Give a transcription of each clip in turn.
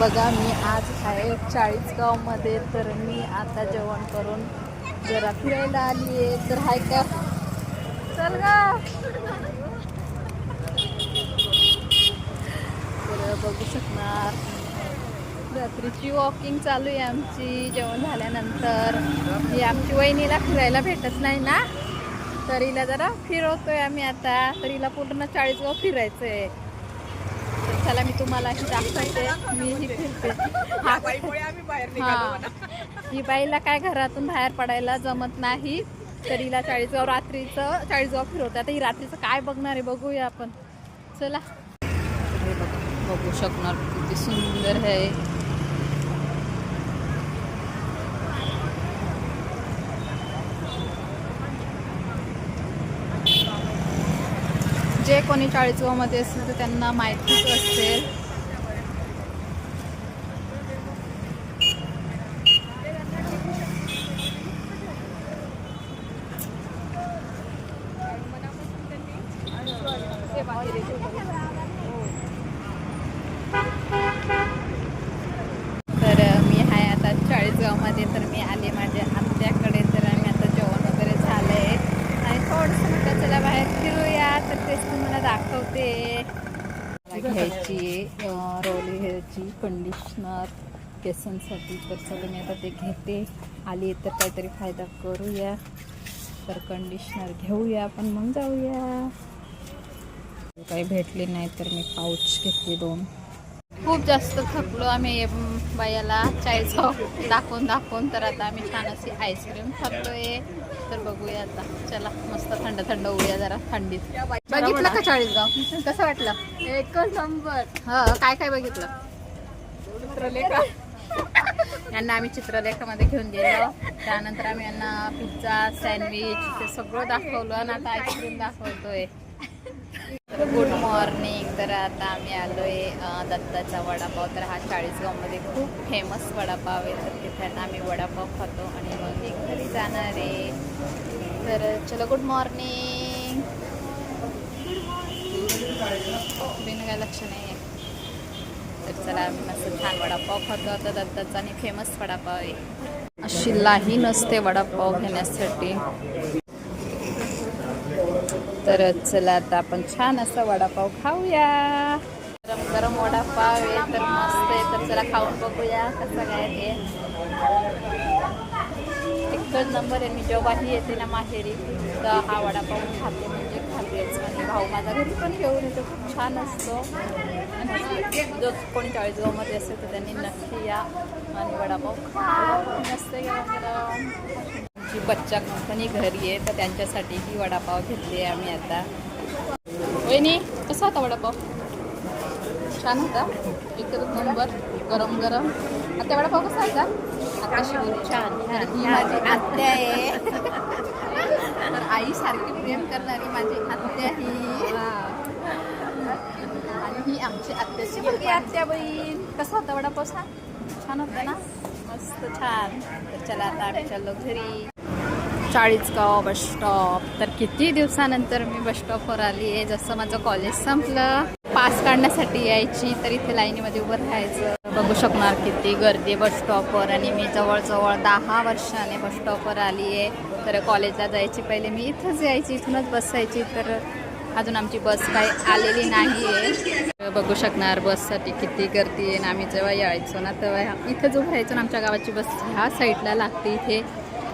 बघा मी आज आहे चाळीसगावमध्ये तर मी आता जेवण करून जरा फिरायला आली आहे. तर हाय का? चल गा. तर बघू शकणार. रात्रीची वॉकिंग चालू आहे आमची जेवण झाल्यानंतर. ही आमची वहिनीला फिरायला भेटत नाही ना? तर हिला जरा फिरवतोय आम्ही आता. तर हिला पूर्ण चाळीसगाव फिरायचं आहे चला मी तुम्हाला ही दाखवते. मी ही फिरते. हा. हा. ही बाईला काय घरातून बाहेर पडायला जमत नाही. तर हिला चाळीसगाव रात्रीचं चाळीसगाव फिरवते. आता ही रात्रीचं काय बघणार आहे बघूया आपण. चला. बघा, बघू शकणार किती सुंदर आहे जे कोणी चाळीसगावमध्ये असेल तर त्यांना माहितीच असेल. तर अ, मी आहे आता चाळीसगावमध्ये तर मी आले माझ्या आत्याकडे तर आम्ही आता जेवण वगैरे झालं आहे आणि थोडंसं म्हटलं चला बाहेर फिरूया तर तेच तुम्हाला दाखवते मला घ्यायची आहे रोली हेअरची कंडिशनर केसांसाठी तर चला मी आता ते घेते. आली तर काहीतरी फायदा करूया. तर कंडिशनर घेऊया पण मग जाऊया. काही भेटले नाही तर मी पाऊच घेतली दोन. खूप जास्त थकलो आम्ही बायाला. चाळीसगाव दाखवून दाखवून. तर आता आम्ही छान अशी आईस्क्रीम खातोय. तर बघूया आता. चला मस्त थंड थंड होऊया जरा थंडीत. बघितलं का चाळीसगाव? कसं वाटलं? एकच नंबर. ह काय काय बघितलं? चित्रलेखा. यांना आम्ही चित्रलेखामध्ये घेऊन गेलो. त्यानंतर आम्ही यांना पिझ्झा सँडविच ते सगळं दाखवलं आणि आता आईस्क्रीम दाखवतोय. गुड मॉर्निंग तर आता आम्ही आलोय आहे दत्ताचा वडापाव. तर हा चाळीसगावमध्ये खूप फेमस वडापाव आहे. तर तिथे आता आम्ही वडापाव खातो आणि मग एक घरी जाणार आहे. तर चलो गुड मॉर्निंग बिन काय लक्ष नाही आहे. तर चला आम्ही मस्त छान वडापाव खातो. आता दत्ताचा आणि फेमस वडापाव आहे. अशी लाही नसते वडापाव घेण्यासाठी. तर चला आता आपण छान असा वडापाव खाऊया. गरम गरम वडापाव आहे तर मस्त आहे. तर चला खाऊन बघूया कसं काय ते एकच नंबर आहे मी जेव्हाही येते ना माहेरी तर हा वडापाव खाते म्हणजे खातेच. आणि भाऊ माझा घरी पण घेऊन येतो खूप छान असतो. आणि जो कोणी चाळीसगावमध्ये असेल तर त्यांनी नक्की या आणि वडापाव खा. मस्त गरम गरम. आमची बच्चा कंपनी घरी आहे तर त्यांच्यासाठी ही वडापाव घेतली आहे आम्ही आता. वहिनी कसा होता वडापाव? छान होता? एकच नंबर गरम गरम. आता वडापाव कसा होता? आता शिवून छान ही माझी आत्या आहे. तर आई सारखी प्रेम करणारी माझी आत्या ही. आणि ही आमची आत्याची मुलगी आत्या बहीण. कसा होता वडापाव छान छान होता ना? मस्त छान. तर चला आता आम्ही चाललो घरी. चाळीसगाव बस स्टॉप तर किती दिवसानंतर मी बस स्टॉपवर आली आहे? जसं माझं कॉलेज संपलं पास काढण्यासाठी यायची तर इथे लाईनीमध्ये उभं राहायचं. बघू शकणार किती गर्दी बस स्टॉपवर आणि मी जवळजवळ दहा वर्षाने बस स्टॉपवर आली आहे. तर कॉलेजला जायची पहिले मी इथंच यायची इथूनच बसायची. तर अजून आमची बस काही आलेली नाही आहे बघू शकणार बससाठी किती गर्दी आहे. ना आम्ही जेव्हा यायचो ना तेव्हा इथंच उभं राहायचो ना आमच्या गावाची बस ह्या साईडला लागते इथे.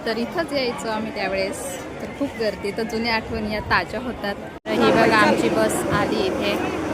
तर इथंच यायचो आम्ही त्यावेळेस. तर खूप गर्दी. तर जुन्या आठवणी या ताज्या होतात. तर ही बघा आमची बस आली इथे.